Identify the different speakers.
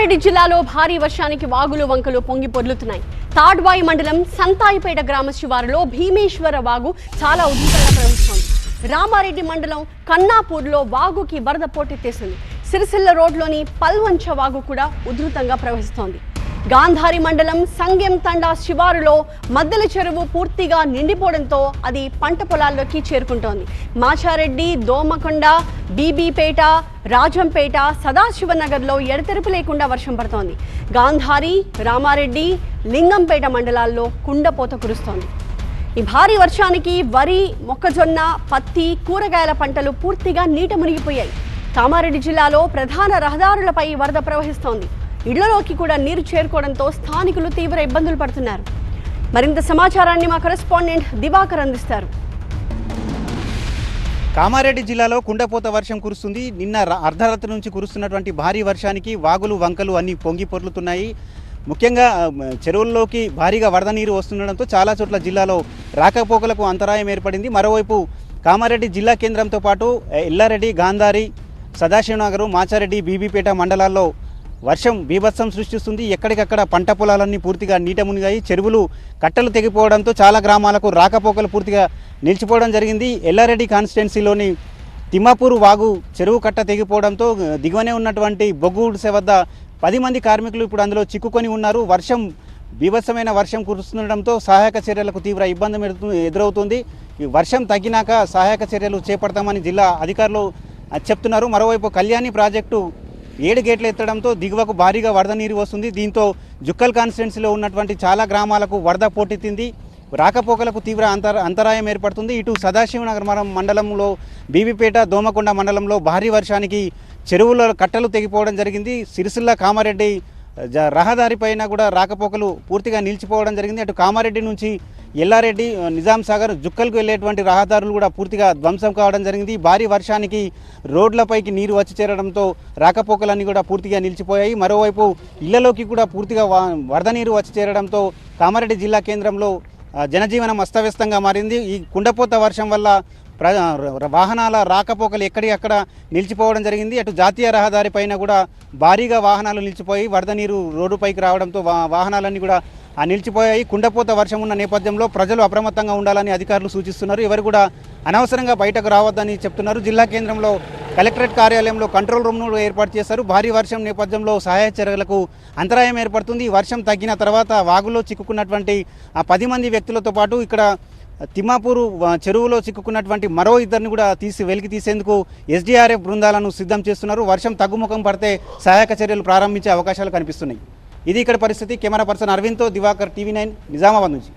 Speaker 1: కామారెడ్డి జిల్లాలో భారీ వర్షానికి వాగులు వంకలు పొంగి పొర్లుతున్నాయి. తాడ్వాయి మండలం సంతాయిపేట గ్రామ శివారులో భీమేశ్వర వాగు చాలా ఉధృతంగా ప్రవహిస్తోంది. రామారెడ్డి మండలం కన్నాపూర్లో వాగుకి వరద పోటెత్తేసింది. సిరిసిల్ల రోడ్లోని పల్వంచ వాగు కూడా ఉధృతంగా ప్రవహిస్తోంది. గాంధారి మండలం సంగెం తండా శివారులో మద్దెల చెరువు పూర్తిగా నిండిపోవడంతో అది పంట పొలాల్లోకి చేరుకుంటోంది. మాచారెడ్డి దోమకొండ బీబీపేట రాజంపేట సదాశివనగర్లో ఎడతెరుపు లేకుండా వర్షం పడుతోంది. గాంధారి రామారెడ్డి లింగంపేట మండలాల్లో కుండపోత కురుస్తోంది. ఈ భారీ వర్షానికి వరి మొక్కజొన్న పత్తి కూరగాయల పంటలు పూర్తిగా నీట మునిగిపోయాయి. కామారెడ్డి జిల్లాలో ప్రధాన రహదారులపై వరద ప్రవహిస్తోంది. ఇళ్ళలోకి కూడా నీరు చేరుకోవడంతో స్థానికులు తీవ్ర ఇబ్బందులు పడుతున్నారు. మరింత సమాచారాన్ని మా కరెస్పాండెంట్ దివాకర్ అందిస్తారు.
Speaker 2: కామారెడ్డి జిల్లాలో కుండపోత వర్షం కురుస్తుంది. నిన్న అర్ధరాత్రి నుంచి కురుస్తున్నటువంటి భారీ వర్షానికి వాగులు వంకలు అన్నీ పొంగి పొర్లుతున్నాయి. ముఖ్యంగా చెరువుల్లోకి భారీగా వరద నీరు వస్తుండడంతో చాలా చోట్ల జిల్లాలో రాకపోకలకు అంతరాయం ఏర్పడింది. మరోవైపు కామారెడ్డి జిల్లా కేంద్రంతో పాటు ఎల్లారెడ్డి గాంధారి సదాశివనగరు మాచారెడ్డి బీబీపేట మండలాల్లో వర్షం బీభత్సం సృష్టిస్తుంది. ఎక్కడికక్కడ పంట పొలాలన్నీ పూర్తిగా నీట మునిగాయి. చెరువులు కట్టలు తెగిపోవడంతో చాలా గ్రామాలకు రాకపోకలు పూర్తిగా నిలిచిపోవడం జరిగింది. ఎల్లారెడ్డి కాన్స్టిట్యున్సీలోని తిమ్మాపూర్ వాగు చెరువు కట్ట తెగిపోవడంతో దిగువనే ఉన్నటువంటి బొగ్గు వద్ద పది మంది కార్మికులు ఇప్పుడు అందులో చిక్కుకొని ఉన్నారు. వర్షం బీభత్సమైన వర్షం కురుస్తుండడంతో సహాయక చర్యలకు తీవ్ర ఇబ్బంది ఎదురవుతుంది. వర్షం తగ్గినాక సహాయక చర్యలు చేపడతామని జిల్లా అధికారులు చెప్తున్నారు. మరోవైపు కళ్యాణి ప్రాజెక్టు ఏడు గేట్లు ఎత్తడంతో దిగువకు భారీగా వరద నీరు వస్తుంది. దీంతో జుక్కల్ కాన్స్టిట్యున్సీలో ఉన్నటువంటి చాలా గ్రామాలకు వరద పోటెత్తింది రాకపోకలకు తీవ్ర అంతర అంతరాయం ఏర్పడుతుంది. ఇటు సదాశివనగర్ మండలంలో బీబీపేట దోమకొండ మండలంలో భారీ వర్షానికి చెరువుల కట్టలు తెగిపోవడం జరిగింది. సిరిసిల్ల కామారెడ్డి జ- రహదారి పైన కూడా రాకపోకలు పూర్తిగా నిలిచిపోవడం జరిగింది. అటు కామారెడ్డి నుంచి ఎల్లారెడ్డి నిజాం సాగర్ జుక్కల్కు వెళ్ళేటువంటి రహదారులు కూడా పూర్తిగా ధ్వంసం కావడం జరిగింది. భారీ వర్షానికి రోడ్లపైకి నీరు వచ్చి చేరడంతో రాకపోకలన్నీ కూడా పూర్తిగా నిలిచిపోయాయి. మరోవైపు ఇళ్ళలోకి కూడా పూర్తిగా వా- వరద నీరు వచ్చి చేరడంతో కామారెడ్డి జిల్లా కేంద్రంలో జనజీవనం అస్తవ్యస్తంగా మారింది. ఈ కుండపోత వర్షం వల్ల ప్ర వాహనాల రాకపోకలు ఎక్కడికక్కడ నిలిచిపోవడం జరిగింది. అటు జాతీయ రహదారి పైన కూడా భారీగా వాహనాలు నిలిచిపోయి వరద నీరు రోడ్డుపైకి రావడంతో వా వాహనాలన్నీ కూడా నిలిచిపోయాయి. కుండపోత వర్షం ఉన్న నేపథ్యంలో ప్రజలు అప్రమత్తంగా ఉండాలని అధికారులు సూచిస్తున్నారు. ఎవరు కూడా అనవసరంగా బయటకు రావద్దని చెప్తున్నారు. జిల్లా కేంద్రంలో కలెక్టరేట్ కార్యాలయంలో కంట్రోల్ రూమ్ను ఏర్పాటు చేశారు. భారీ వర్షం నేపథ్యంలో సహాయ చర్యలకు అంతరాయం ఏర్పడుతుంది. వర్షం తగ్గిన తర్వాత వాగులో చిక్కుకున్నటువంటి ఆ పది మంది వ్యక్తులతో పాటు ఇక్కడ తిమ్మాపూరు చెరువులో చిక్కుకున్నటువంటి మరో ఇద్దరిని కూడా తీసి వెలికి తీసేందుకు ఎస్డీఆర్ఎఫ్ బృందాలను సిద్ధం చేస్తున్నారు. వర్షం తగ్గుముఖం పడితే సహాయక చర్యలు ప్రారంభించే అవకాశాలు కనిపిస్తున్నాయి. ఇది ఇక్కడ పరిస్థితి. కెమెరా పర్సన్ అరవింద్తో దివాకర్ టీవీ నైన్ నిజామాబాద్ నుంచి.